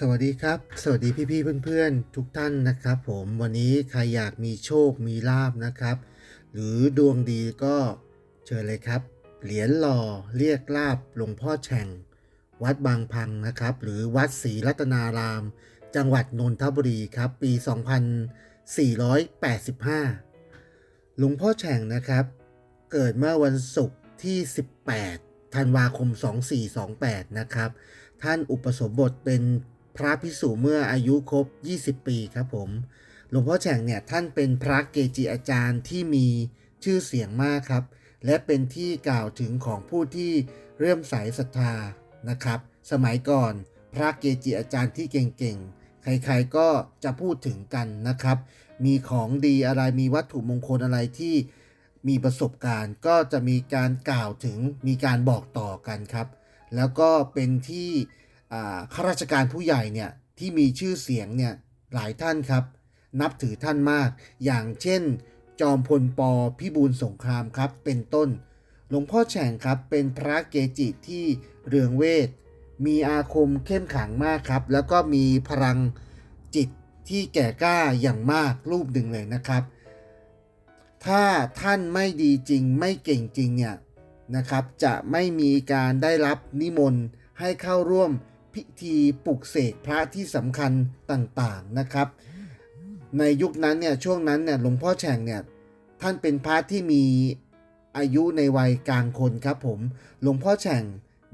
สวัสดีครับ สวัสดีพี่ๆเพื่อนๆ ทุกท่านนะครับ ผมวันนี้ใครอยากมีโชคมีลาบนะครับ หรือดวงดีก็เชิญเลยครับ เหรียญหล่อเรียกลาบหลวงพ่อแฉ่ง วัดบางพังนะครับ หรือวัดศรีรัตนาราม จังหวัดนนทบุรีครับ ปี 2485 หลวงพ่อแฉ่งนะครับ เกิดเมื่อวันศุกร์ที่ 18ธันวาคม 2428 นะครับ ท่านอุปสมบทเป็น พระภิกษุเมื่ออายุครบ 20 ปีครับผม หลวงพ่อแฉ่งเนี่ยท่านเป็นพระเกจิอาจารย์ที่มีชื่อเสียงมากครับ และเป็นที่กล่าวถึงของผู้ที่เริ่มใสศรัทธานะครับ สมัยก่อนพระเกจิอาจารย์ที่เก่งๆ ใครๆก็จะพูดถึงกันนะครับ มีของดีอะไรมีวัตถุมงคลอะไรที่มีประสบการณ์ก็จะมีการกล่าวถึงมีการบอกต่อกันครับ แล้วก็เป็นที่ ข้าราชการผู้ใหญ่เนี่ยที่มีชื่อเสียงเนี่ยหลายท่านครับ นับถือท่านมาก อย่างเช่น จอมพลปพิบูลสงครามครับเป็นต้น หลวงพ่อแฉ่งครับเป็นพระเกจิที่เรืองเวท มีอาคมเข้มขังมากครับ แล้วก็มีพลังจิตที่แก่กล้าอย่างมากรูปหนึ่งเลยนะครับ ถ้าท่านไม่ดีจริงไม่เก่งจริงเนี่ยนะครับ จะไม่มีการได้รับนิมนต์ให้เข้าร่วม พิธีปลุกเสกพระที่สำคัญต่างๆนะครับ ในยุคนั้นเนี่ยช่วงนั้นเนี่ยหลวงพ่อแฉ่งเนี่ยท่านเป็นพระที่มีอายุในวัยกลางคนครับผมหลวงพ่อแฉ่ง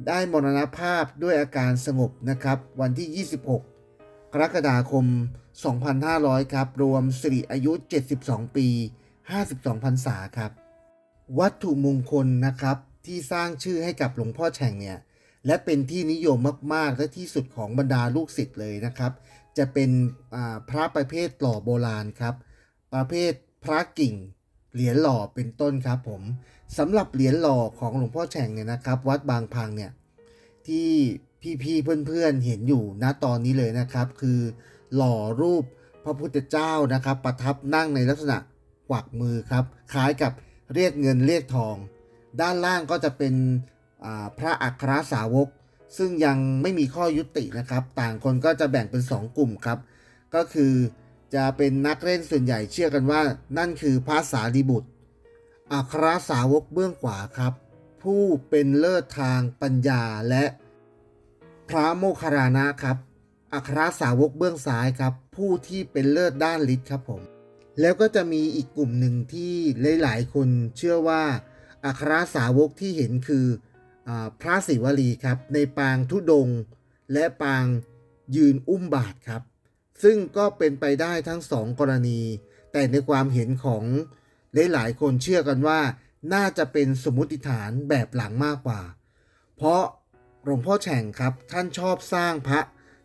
ได้มรณภาพด้วยอาการสงบนะครับ วันที่ 26 กรกฎาคม 2500 ครับ รวมสิริอายุ 72 ปี 52พรรษาครับ วัตถุมงคลนะครับที่สร้างชื่อให้กับหลวงพ่อแฉ่งเนี่ย และเป็นที่นิยมมาก ๆ และที่สุดของบรรดาลูกศิษย์เลยนะครับ จะเป็นพระประเภทหล่อโบราณครับ ประเภทพระกิ่งเหรียญหล่อเป็นต้นครับผมสำหรับเหรียญหล่อของหลวงพ่อแฉ่งเนี่ยนะครับ วัดบางพังเนี่ยที่พี่ๆเพื่อนๆเห็นอยู่ณตอนนี้เลยนะครับ คือหล่อรูปพระพุทธเจ้านะครับ ประทับนั่งในลักษณะกวักมือครับ คล้ายกับเรียกเงินเรียกทอง ด้านล่างก็จะเป็น พระอัครสาวก ซึ่งยังไม่มีข้อยุตินะครับ ต่างคนก็จะแบ่งเป็น 2 กลุ่มครับ ก็คือจะเป็นนักเล่นส่วนใหญ่เชื่อกันว่า นั่นคือพระสารีบุตร อัครสาวกเบื้องขวาครับ ผู้เป็นเลิศทางปัญญาและพระโมคคัลลานะครับ อัครสาวกเบื้องซ้ายครับ ผู้ที่เป็นเลิศด้านฤทธิ์ครับผม แล้วก็จะมีอีกกลุ่มหนึ่งที่หลาย ๆ คนเชื่อว่า อัครสาวกที่เห็นคือ พระศิวลีครับ ในปางทุดง และปางยืนอุ้มบาทครับ ซึ่งก็เป็นไปได้ทั้งสองกรณี แต่ในความเห็นของหลายๆคนเชื่อกันว่า น่าจะเป็นสมมติฐานแบบหลังมากกว่า เพราะหลวงพ่อแฉ่งครับท่านชอบสร้างพระ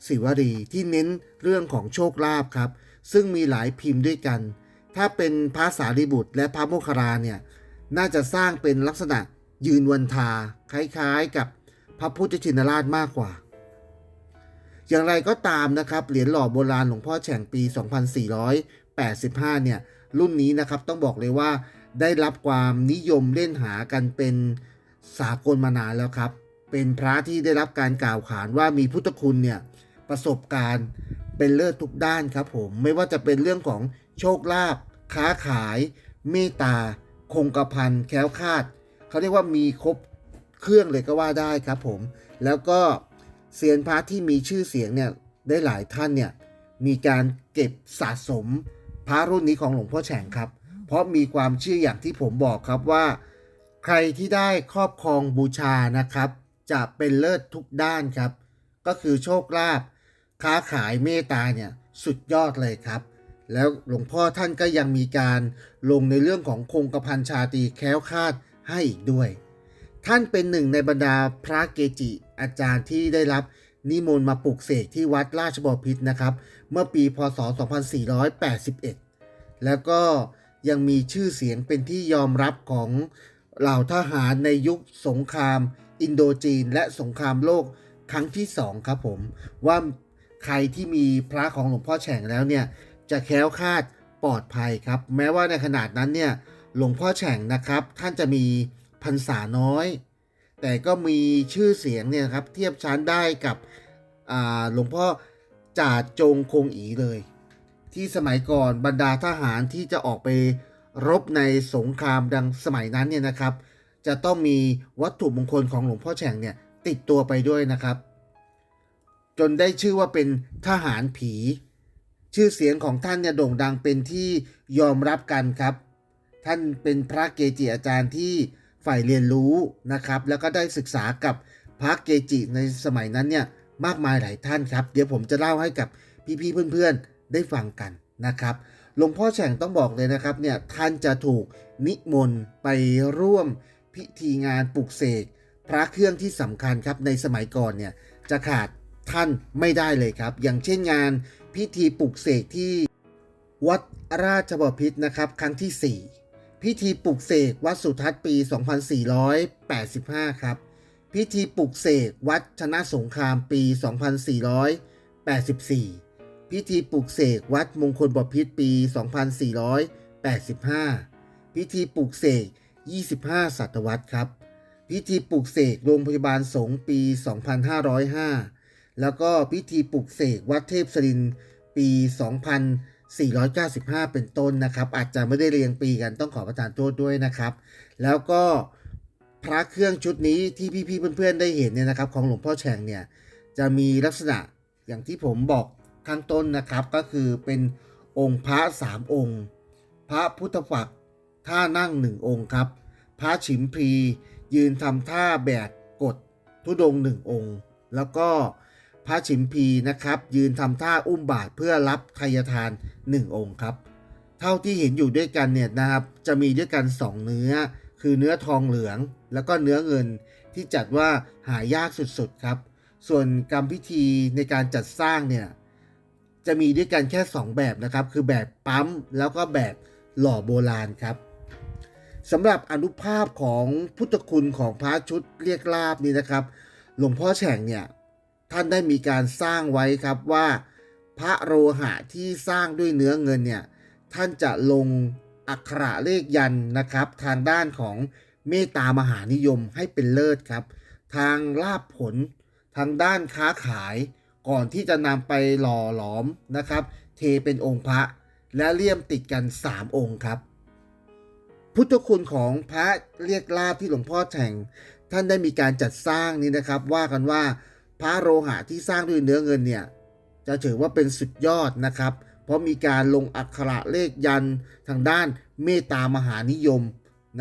ศิวลีที่เน้นเรื่องของโชคลาภครับ ซึ่งมีหลายพิมพ์ด้วยกัน ถ้าเป็นพระสารีบุตรและพระโมคคัลลาเนี่ยน่าจะสร้างเป็นลักษณะ ยืนวันทาคล้ายๆกับพระพุทธชินราชมากกว่า อย่างไรก็ตามนะครับ เหรียญหล่อโบราณหลวงพ่อแฉ่งปี 2485 เนี่ย รุ่นนี้นะครับต้องบอกเลยว่าได้รับความนิยมเล่นหากันเป็นสากลมานานแล้วครับ เป็นพระที่ได้รับการกล่าวขานว่ามีพุทธคุณเนี่ยประสบการณ์เป็นเลิศทุกด้านครับผม ไม่ว่าจะเป็นเรื่องของโชคลาภค้าขาย เมตตา คงกระพันแคล้วคาด เขาเรียกว่ามีครบเครื่องเลยก็ว่าได้ครับผม แล้วก็เซียนพระที่มีชื่อเสียงเนี่ยได้หลายท่านเนี่ยมีการเก็บสะสมพระรุ่นนี้ของหลวงพ่อแฉงครับ เพราะมีความเชื่ออย่างที่ผมบอกครับว่า ใครที่ได้ครอบครองบูชานะครับ จะเป็นเลิศทุกด้านครับ ก็คือโชคลาภค้าขายเมตตาเนี่ยสุดยอดเลยครับ แล้วหลวงพ่อท่านก็ยังมีการลงในเรื่องของคงกระพันชาตีแค้วคาด ให้อีกด้วย ท่านเป็นหนึ่งในบรรดาพระเกจิอาจารย์ที่ได้รับนิมนต์มาปลุกเสกที่วัดราชบพิตรนะครับ เมื่อปีพศ 2481 แล้วก็ยังมีชื่อเสียงเป็นที่ยอมรับของเหล่าทหารในยุคสงคราม อินโดจีน และสงครามโลกครั้งที่สองครับผม ว่าใครที่มีพระของหลวงพ่อแฉ่งแล้วเนี่ย จะแคล้วคลาดปลอดภัยครับ แม้ว่าในขนาดนั้นเนี่ย หลวงพ่อแฉ่งนะครับ ท่านจะมีพรรษาน้อย แต่ก็มีชื่อเสียงเนี่ยครับ เทียบชั้นได้กับหลวงพ่อจ่าจงคงอีเลย ที่สมัยก่อนบรรดาทหารที่จะออกไปรบในสงครามดังสมัยนั้นเนี่ยนะครับ จะต้องมีวัตถุมงคลของหลวงพ่อแฉ่งเนี่ยติดตัวไปด้วยนะครับ จนได้ชื่อว่าเป็นทหารผี ชื่อเสียงของท่านเนี่ยโด่งดังเป็นที่ยอมรับกันครับ ท่านเป็นพระเกจิอาจารย์ที่ใฝ่เรียนรู้นะครับ แล้วก็ได้ศึกษากับพระเกจิในสมัยนั้นเนี่ยมากมายหลายท่านครับ เดี๋ยวผมจะเล่าให้กับพี่ๆเพื่อนๆได้ฟังกันนะครับหลวงพ่อแฉ่งต้องบอกเลยนะครับเนี่ยท่านจะถูกนิมนต์ไปร่วมพิธีงานปลุกเสกพระเครื่องที่สำคัญครับในสมัยก่อนเนี่ยจะขาดท่านไม่ได้เลยครับ อย่างเช่นงานพิธีปลุกเสกที่วัดราชบพิตรนะครับ ครั้งที่ 4 พิธีปลุกเสกวัดสุทัศน์ปี 2485 ครับ พิธีปลุกเสกวัดชนะสงครามปี 2484 พิธีปลุกเสกวัดมงคลบพิตรปี 2485 พิธีปลุกเสก 25 ศตวรรษครับ พิธีปลุกเสกโรงพยาบาลสงฆ์ปี 2505 แล้วก็พิธีปลุกเสกวัดเทพสรินทร์ ปี2495 เป็นต้นนะครับ อาจจะไม่ได้เรียงปีกันต้องขอประทานโทษด้วยนะครับ แล้วก็พระเครื่องชุดนี้ที่พี่ๆเพื่อนๆได้เห็นเนี่ยนะครับ ของหลวงพ่อแฉ่งเนี่ยจะมีลักษณะอย่างที่ผมบอกข้างต้นนะครับ ก็คือเป็นองค์พระสามองค์ พระพุทธฝักท่านั่งหนึ่งองค์ครับ พระฉิมพรียืนทำท่าแบกกดทุดงหนึ่งองค์ แล้วก็ พระฉิมพีนะครับ ยืนทำท่าอุ้มบาตรเพื่อรับทายทานหนึ่งองค์ครับ เท่าที่เห็นอยู่ด้วยกันเนี่ยนะครับ จะมีด้วยกันสองเนื้อ คือเนื้อทองเหลือง แล้วก็เนื้อเงินที่จัดว่าหายากสุดๆครับ ส่วนกรรมพิธีในการจัดสร้างเนี่ยจะมีด้วยกันแค่ 2 แบบนะครับ คือแบบปั๊มแล้วก็แบบหล่อโบราณครับสำหรับอนุภาพของพุทธคุณของพระชุดเรียกลาบนี่นะครับ หลวงพ่อแฉ่งเนี่ย ท่านได้มีการสร้างไว้ครับว่า พระโลหะที่สร้างด้วยเนื้อเงินเนี่ยท่านจะลงอักขระเลขยันนะครับ ทางด้านของเมตตามหานิยมให้เป็นเลิศครับ ทางลาบผล ทางด้านค้าขายก่อนที่จะนำไปหล่อหลอมนะครับ เทเป็นองค์พระและเลี่ยมติดกัน 3 องค์ครับ พุทธคุณของพระเรียกลาบที่หลวงพ่อแฉ่ง ท่านได้มีการจัดสร้างนี้นะครับ ว่ากันว่า พระโลหะที่สร้างด้วยเนื้อเงินเนี่ยจะถือว่าเป็นสุดยอดนะครับ เพราะมีการลงอักขระเลขยันทางด้านเมตตามหานิยม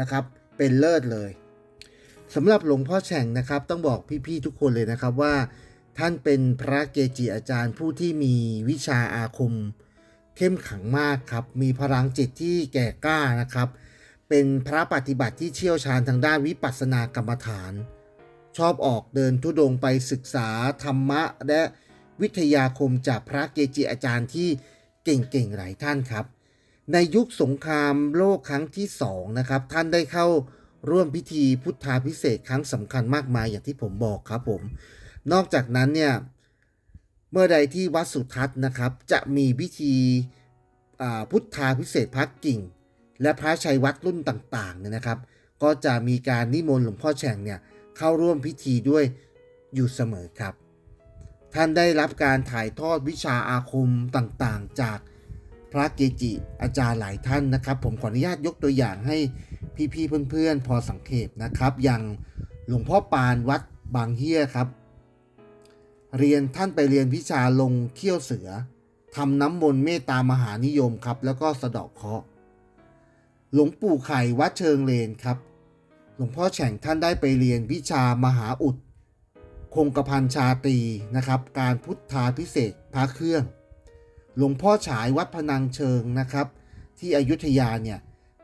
นะครับ เป็นเลิศเลยสำหรับหลวงพ่อแฉ่งนะครับ ต้องบอกพี่ๆทุกคนเลยนะครับว่า ท่านเป็นพระเกจิอาจารย์ผู้ที่มีวิชาอาคม เข้มขังมากครับ มีพลังจิตที่แก่กล้านะครับ เป็นพระปฏิบัติที่เชี่ยวชาญทางด้านวิปัสสนากรรมฐาน ชอบออกเดินทุดงไปศึกษาธรรมะ และวิทยาคมจากพระเกจิอาจารย์ที่เก่งๆหลายท่านครับ ในยุคสงครามโลกครั้งที่สองนะครับ ท่านได้เข้าร่วมพิธีพุทธาพิเศษครั้งสำคัญมากมายอย่างที่ผมบอกครับผม นอกจากนั้นเนี่ยเมื่อใดที่วัดสุทัศน์นะครับ จะมีพิธีพุทธาพิเศษพักกิ่ง และพระชัยวัดรุ่นต่างๆเนี่ยนะครับ ก็จะมีการนิมนต์หลวงพ่อแฉ่งเนี่ย เข้าร่วมพิธีด้วยอยู่เสมอครับ ท่านได้รับการถ่ายทอดวิชาอาคมต่างๆ จากพระเกจิอาจารย์หลายท่านนะครับ ผมขออนุญาตยกตัวอย่างให้พี่ๆเพื่อนๆ พอสังเกตนะครับ อย่างหลวงพ่อปานวัดบางเฮียครับ เรียนท่านไปเรียนวิชาลงเขี้ยวเสือทำน้ำมนต์เมตตามหานิยมครับ แล้วก็สะดาะเคราะห์หลวงปู่ไข่วัดเชิงเลนครับ หลวงพ่อแฉ่งท่านได้ไปเรียนวิชามหาอุด คงกระพันชาตรีนะครับ การพุทธาพิเศษพระเครื่อง หลวงพ่อฉายวัดพนังเชิงนะครับ ที่อยุธยาเนี่ย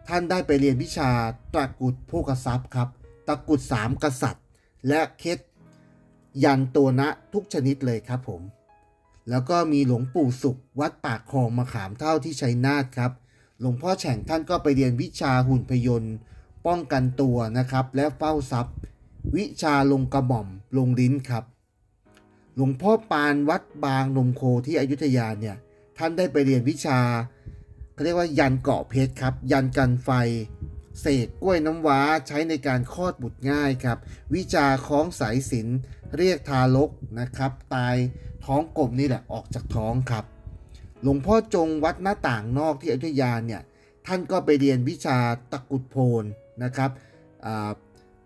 ท่านได้ไปเรียนวิชาตะกุดโภกทรัพย์ครับตะกุดสามกษัตริย์ และเคล็ดยันตัวนะทุกชนิดเลยครับผม แล้วก็มีหลวงปู่สุขวัดปากคลองมะขามเท่าที่ชัยนาทครับ หลวงพ่อแฉ่งท่านก็ไปเรียนวิชาหุ่นพยนต์ ป้องกันตัวนะครับ และเฝ้าทรัพย์ วิชาลงกระหม่อมลงลิ้นครับ หลวงพ่อปานวัดบางนมโคที่อยุธยาเนี่ยท่านได้ไปเรียนวิชาเขาเรียกว่ายันเกาะเพชรครับ ยันกันไฟ เศษกล้วยน้ำว้าใช้ในการคลอดบุตรง่ายครับ วิชาคล้องสายสินเรียกทารกนะครับ ตายท้องกลมนี่แหละออกจากท้องครับ หลวงพ่อจงวัดหน้าต่างนอกที่อยุธยาเนี่ยท่านก็ไปเรียนวิชาตะกุดโพน นะครับ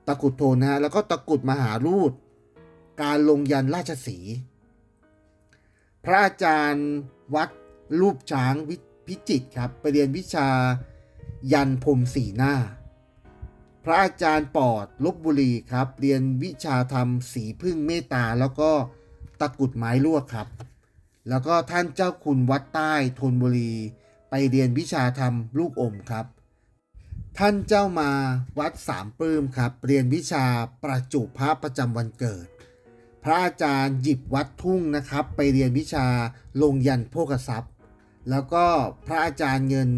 ตะกุดโพนนะฮะแล้วก็ตะกุดมหารูดการลงยันราชสี พระอาจารย์วัดรูปช้างพิจิตครับไปเรียนวิชายันพรมสีหน้า พระอาจารย์ปอดลบบุรีครับ เรียนวิชาธรรมสีพึ่งเมตตา แล้วก็ตะกุดไม้ลวกครับ แล้วก็ท่านเจ้าคุณวัดใต้ธนบุรี ไปเรียนวิชาธรรมลูกอมครับ ท่านเจ้ามาวัดสามปลื้มครับ เรียนวิชาประจุพระประจำวันเกิด พระอาจารย์หยิบวัดทุ่งนะครับ ไปเรียนวิชาลงยันโภกทรัพย์ แล้วก็พระอาจารย์เงิน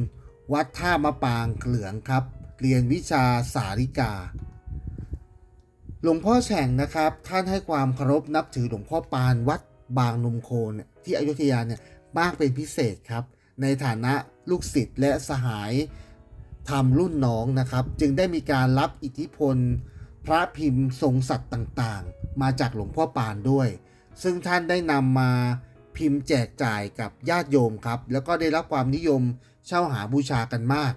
วัดท่ามะปางเหลืองครับ เรียนวิชาสาริกา หลวงพ่อแฉ่งนะครับ ท่านให้ความเคารพนับถือหลวงพ่อปานวัดบางนมโคนที่อยุธยาเนี่ยมากเป็นพิเศษครับ ในฐานะลูกศิษย์และสหาย ทำรุ่นน้องนะครับ จึงได้มีการรับอิทธิพล พระพิมพ์ทรงสัตว์ต่างๆ มาจากหลวงพ่อปานด้วย ซึ่งท่านได้นำมาพิมพ์แจกจ่ายกับญาติโยมครับ แล้วก็ได้รับความนิยมเช่าหาบูชากันมาก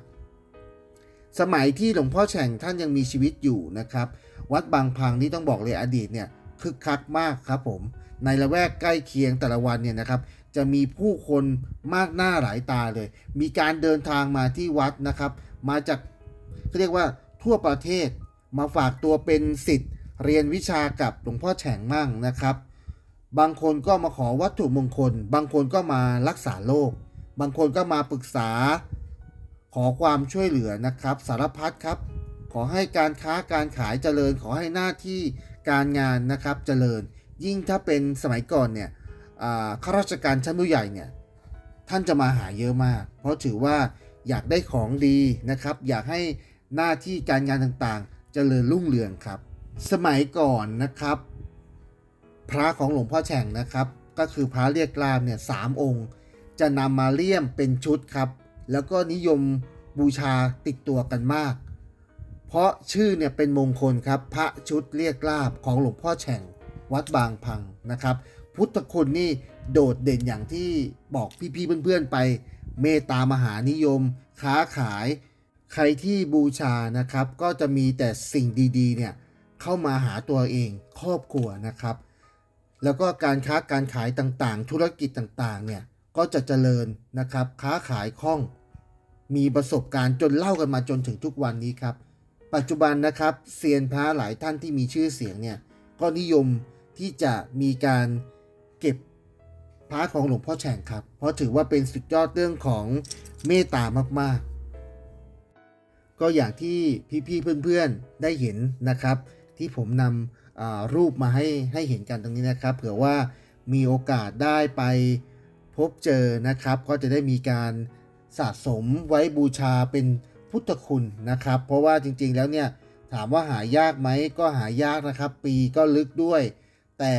สมัยที่หลวงพ่อแฉ่งท่านยังมีชีวิตอยู่นะครับ วัดบางพังนี่ต้องบอกเลยอดีตเนี่ยคึกคักมากครับผม ในละแวกใกล้เคียงแต่ละวันเนี่ยนะครับ จะมีผู้คนมากหน้าหลายตาเลย มีการเดินทางมาที่วัดนะครับ มาจากเขาเรียกว่าทั่วประเทศมาฝากตัวเป็นสิทธิ์เรียนวิชากับหลวงพ่อแฉ่งมั่งนะครับ บางคนก็มาขอวัตถุมงคล บางคนก็มารักษาโรคบางคนก็มาปรึกษา ขอความช่วยเหลือนะครับ สารพัดครับ ขอให้การค้าการขายเจริญ ขอให้หน้าที่การงานนะครับเจริญ ยิ่งถ้าเป็นสมัยก่อนเนี่ยข้าราชการชั้นผู้ใหญ่เนี่ยท่านจะมาหาเยอะมาก เพราะถือว่า อยากได้ของดีนะครับ อยากให้หน้าที่การงานต่างๆเจริญรุ่งเรืองครับ สมัยก่อนนะครับ พระของหลวงพ่อแฉ่งนะครับ ก็คือพระเรียกกลามเนี่ยสามองค์ จะนำมาเลี่ยมเป็นชุดครับ แล้วก็นิยมบูชาติดตัวกันมาก เพราะชื่อเนี่ยเป็นมงคลครับ พระชุดเรียกลาบของหลวงพ่อแฉ่งวัดบางพังนะครับ พุทธคุณนี่โดดเด่นอย่างที่บอกพี่ๆเพื่อนๆไป เมตตามหานิยม ค้าขาย ใครที่บูชานะครับ ก็จะมีแต่สิ่งดีๆเนี่ยเข้ามาหาตัวเองครอบครัวนะครับ แล้วก็การค้าการขายต่างๆ ธุรกิจต่างๆเนี่ยก็จะเจริญนะครับ ค้าขายคล่องมีประสบการณ์จนเล่ากันมาจนถึงทุกวันนี้ครับ ปัจจุบันนะครับเซียนพระหลายท่านที่มีชื่อเสียงเนี่ยก็นิยมที่จะมีการเก็บ พระของหลวงพ่อแฉ่งครับ เพราะถือว่าเป็นสุดยอดเรื่องของเมตตามากๆ ก็อย่างที่พี่ๆเพื่อนๆได้เห็นนะครับ ที่ผมนำรูปมาให้ให้เห็นกันตรงนี้นะครับ เผื่อว่ามีโอกาสได้ไปพบเจอนะครับ ก็จะได้มีการสะสมไว้บูชาเป็นพุทธคุณนะครับ เพราะว่าจริงๆแล้วเนี่ยถามว่าหายากไหมก็หายากนะครับ ปีก็ลึกด้วย แต่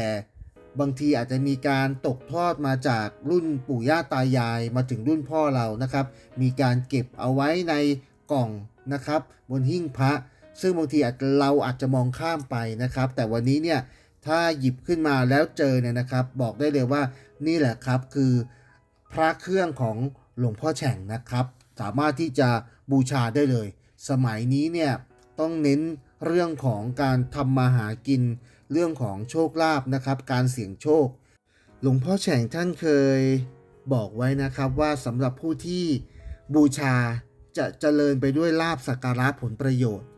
บางทีอาจจะมีการตกทอดมาจากรุ่นปู่ย่าตายายมาถึงรุ่นพ่อเรานะครับ มีการเก็บเอาไว้ในกล่องนะครับ บนหิ้งพระ ซึ่งบางทีอาจจะเราอาจจะมองข้ามไปนะครับ แต่วันนี้เนี่ยถ้าหยิบขึ้นมาแล้วเจอเนี่ยนะครับ บอกได้เลยว่านี่แหละครับคือพระเครื่องของหลวงพ่อแฉ่งนะครับ สามารถที่จะบูชาได้เลย สมัยนี้เนี่ยต้องเน้นเรื่องของการทำมาหากิน เรื่องของโชคลาภนะครับ การเสี่ยงโชค หลวงพ่อแฉ่งท่านเคยบอกไว้นะครับว่าสำหรับผู้ที่บูชาจะเจริญไปด้วยลาบสักการะผลประโยชน์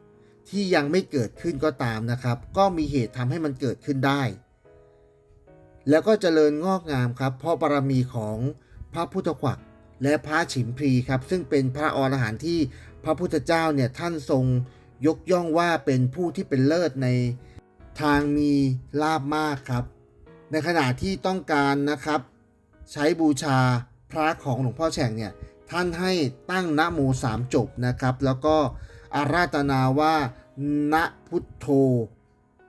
ที่ยังไม่เกิดขึ้นก็ตามนะครับ ก็มีเหตุทำให้มันเกิดขึ้นได้ แล้วก็เจริญงอกงามครับ เพราะบารมีของพระพุทธขวักและพระฉิมพลีครับ ซึ่งเป็นพระอรหันต์ที่พระพุทธเจ้าเนี่ยท่านทรงยกย่องว่าเป็นผู้ที่เป็นเลิศใน ทางมีลาบมากครับ ในขณะที่ต้องการนะครับ ใช้บูชาพระของหลวงพ่อแฉ่งเนี่ยท่านให้ตั้งนะโมสามจบนะครับ แล้วก็อาราธนาว่านะพุทโธ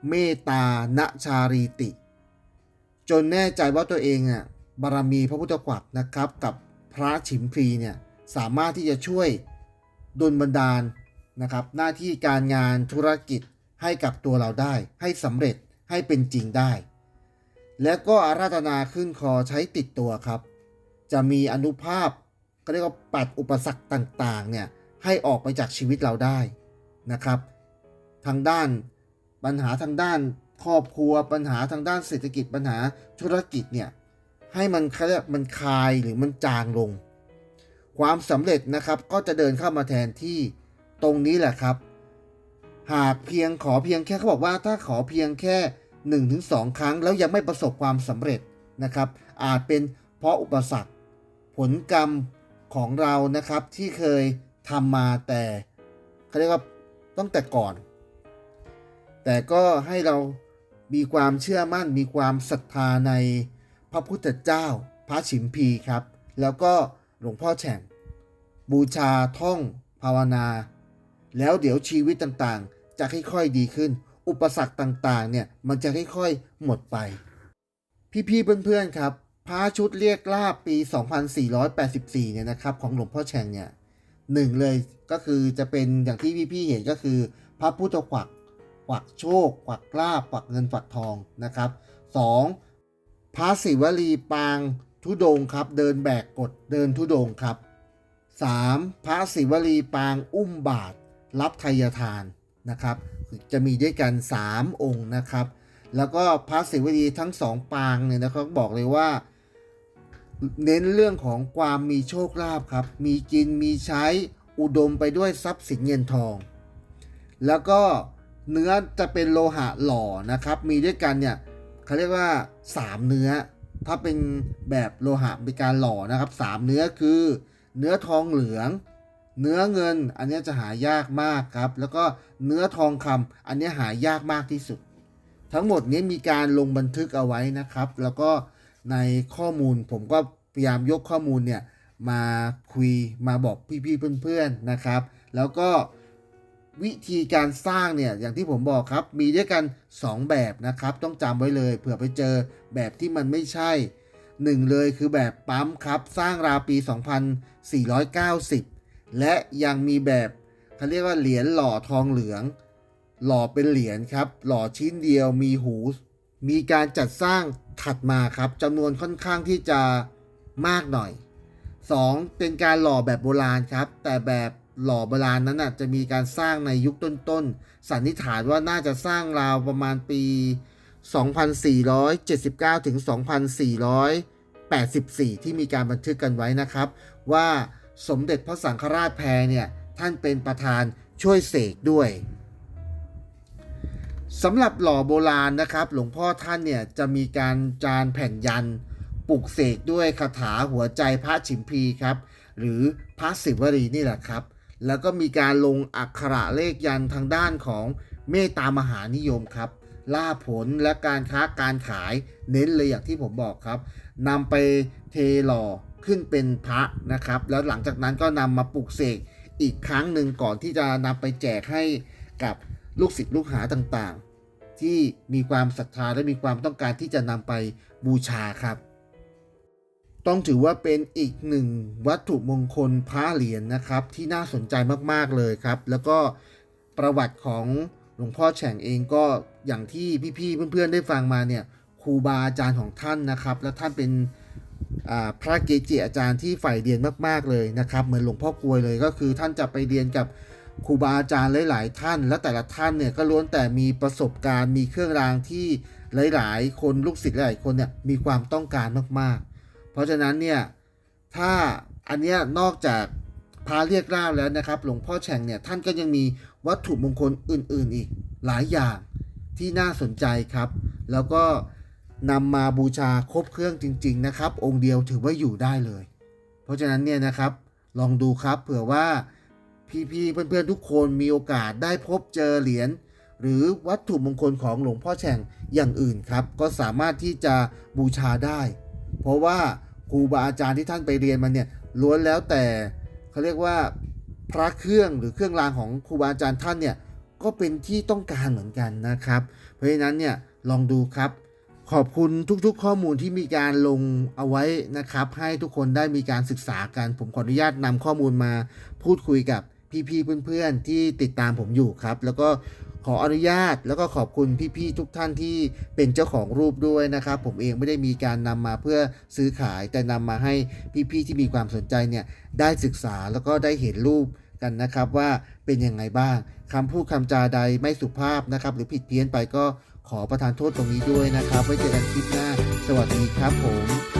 เมตานะชารีติ จนแน่ใจว่าตัวเองอะบารมีพระพุทธขวักนะครับ กับพระฉิมพลีเนี่ยสามารถที่จะช่วยดลบันดาลนะครับ หน้าที่การงานธุรกิจ ให้กับตัวเราได้ ให้สำเร็จให้เป็นจริงได้ และก็อาราธนาขึ้นคอใช้ติดตัวครับ จะมีอนุภาพก็เรียกว่าปัดอุปสรรคต่างๆเนี่ยให้ออกไปจากชีวิตเราได้นะครับ ทางด้านปัญหาทางด้านครอบครัวปัญหาทางด้านเศรษฐกิจปัญหาธุรกิจเนี่ยให้มันเขาเรียกมันคลายหรือมันจางลง ความสำเร็จนะครับก็จะเดินเข้ามาแทนที่ตรงนี้แหละครับ หากเพียงขอเพียงแค่เขาบอกว่าถ้าขอเพียงแค่ 1-2 ครั้ง แล้วยังไม่ประสบความสำเร็จนะครับ อาจเป็นเพราะอุปสรรค ผลกรรมของเรานะครับที่เคยทำมาแต่เขาเรียกว่าตั้งแต่ก่อน แต่ก็ให้เรามีความเชื่อมั่นมีความศรัทธาในพระพุทธเจ้า พระฉิมพีครับ แล้วก็หลวงพ่อแฉ่งบูชาท่องภาวนา แล้วเดี๋ยวชีวิตต่างๆ จะค่อยๆดีขึ้น อุปสรรคต่างๆ เนี่ยมันจะค่อยๆหมดไป พี่ๆเพื่อนๆครับพระชุดเรียกลาบปี 2484 เนี่ยนะครับของหลวงพ่อแฉ่งเนี่ยหนึ่งเลยก็คือจะเป็นอย่างที่พี่ๆเห็นก็คือ พระพุทธขวักขวักโชคขวักลาบขวักเงินขวักทองนะครับ 2. พระศิวลีปางทุดงค์ครับ เดินแบกกดเดินทุดงค์ครับ 3. พระศิวลีปางอุ้มบาท รับไทยทานนะครับจะมีด้วยกัน 3 องค์นะครับ แล้วก็พระศิวลีทั้งสองปางเนี่ยนะครับบอกเลยว่า เน้นเรื่องของความมีโชคลาภครับ มีกินมีใช้อุดมไปด้วยทรัพย์สินเงินทอง แล้วก็เนื้อจะเป็นโลหะหล่อนะครับ มีด้วยกันเนี่ยเขาเรียกว่า 3 เนื้อ ถ้าเป็นแบบโลหะเป็นการหล่อนะครับ 3 เนื้อคือ เนื้อทองเหลือง เนื้อเงินอันนี้จะหายากมากครับ แล้วก็เนื้อทองคำอันนี้หายากมากที่สุด ทั้งหมดนี้มีการลงบันทึกเอาไว้นะครับ แล้วก็ในข้อมูลผมก็พยายามยกข้อมูลเนี่ยมาคุยมาบอกพี่ๆเพื่อนๆนะครับ แล้วก็วิธีการสร้างเนี่ยอย่างที่ผมบอกครับมีด้วยกัน 2 แบบนะครับ ต้องจำไว้เลยเผื่อไปเจอแบบที่มันไม่ใช่หนึ่งเลยคือแบบปั๊มครับ สร้างราวปี 2490 และยังมีแบบเขาเรียกว่าเหรียญหล่อทองเหลือง หล่อเป็นเหรียญครับ หล่อชิ้นเดียวมีหู มีการจัดสร้างถัดมาครับจำนวนค่อนข้างที่จะมากหน่อย 2. เป็นการหล่อแบบโบราณครับ แต่แบบหล่อโบราณนั้นน่ะจะมีการสร้างในยุคต้นๆ สันนิษฐานว่าน่าจะสร้างราวประมาณปี 2479 ถึง 2484 ที่มีการบันทึกกันไว้นะครับ ว่า สมเด็จพระสังฆราชแพรเนี่ยท่านเป็นประธานช่วยเสกด้วยสำหรับหล่อโบราณนะครับ หลวงพ่อท่านเนี่ยจะมีการจานแผ่นยันปลุกเสกด้วยคาถาหัวใจพระฉิมพีครับ หรือพระศิวลีนี่แหละครับ แล้วก็มีการลงอักขระเลขยันทางด้านของเมตตามหานิยมครับล่าผลและการค้าการขายเน้นเลยอย่างที่ผมบอกครับนำไปเทหล่อ ขึ้นเป็นพระนะครับ แล้วหลังจากนั้นก็นำมาปลุกเสกอีกครั้งหนึ่งก่อนที่จะนำไปแจกให้กับลูกศิษย์ลูกหาต่างๆ ที่มีความศรัทธาและมีความต้องการที่จะนำไปบูชาครับ ต้องถือว่าเป็นอีกหนึ่งวัตถุมงคลพระเหรียญนะครับ ที่น่าสนใจมากๆเลยครับ แล้วก็ประวัติของหลวงพ่อแฉ่งเองก็อย่างที่พี่ๆเพื่อนๆได้ฟังมาเนี่ยครูบาอาจารย์ของท่านนะครับ และท่านเป็น พระเกจิอาจารย์ที่ใฝ่เรียนมากๆเลยนะครับ เหมือนหลวงพ่อกลวยเลยก็คือท่านจะไปเรียนกับครูบาอาจารย์หลาย ๆ ท่าน และแต่ละท่านเนี่ยก็ล้วนแต่มีประสบการณ์ มีเครื่องรางที่หลาย ๆ คนลูกศิษย์หลายๆคนเนี่ยมีความต้องการมากๆ เพราะฉะนั้นเนี่ยถ้าอันเนี้ยนอกจากพาเรียกล่าแล้วนะครับ หลวงพ่อแฉ่งเนี่ยท่านก็ยังมีวัตถุมงคลอื่น ๆ อีกหลายอย่างที่น่าสนใจครับ แล้วก็ นำมาบูชาครบเครื่องจริง ๆ นะครับ องค์เดียวถือว่าอยู่ได้เลย เพราะฉะนั้นเนี่ยนะครับ ลองดูครับเผื่อว่าพี่ๆเพื่อนๆทุกคนมีโอกาสได้พบเจอเหรียญหรือวัตถุมงคลของหลวงพ่อแฉ่งอย่างอื่นครับ ก็สามารถที่จะบูชาได้ เพราะว่าครูบาอาจารย์ที่ท่านไปเรียนมาเนี่ยล้วนแล้วแต่เขาเรียกว่าพระเครื่องหรือเครื่องรางของครูบาอาจารย์ท่านเนี่ยก็เป็นที่ต้องการเหมือนกันนะครับ เพราะฉะนั้นเนี่ยลองดูครับ ขอบคุณทุกๆ ข้อมูลที่มีการลงเอาไว้นะครับ ให้ทุกคนได้มีการศึกษากัน ผมขออนุญาตนำข้อมูลมาพูดคุยกับพี่ๆเพื่อนๆที่ติดตามผมอยู่ครับ แล้วก็ขออนุญาตแล้วก็ขอบคุณพี่ๆทุกท่านที่เป็นเจ้าของรูปด้วยนะครับ ผมเองไม่ได้มีการนำมาเพื่อซื้อขาย แต่นำมาให้พี่ๆที่มีความสนใจเนี่ยได้ศึกษาแล้วก็ได้เห็นรูปกันนะครับว่าเป็นยังไงบ้างคำพูดคำจาใดไม่สุภาพนะครับ หรือผิดเพี้ยนไปก็ ขอประทานโทษตรงนี้ด้วยนะครับไว้เจอกันคลิปหน้า สวัสดีครับผม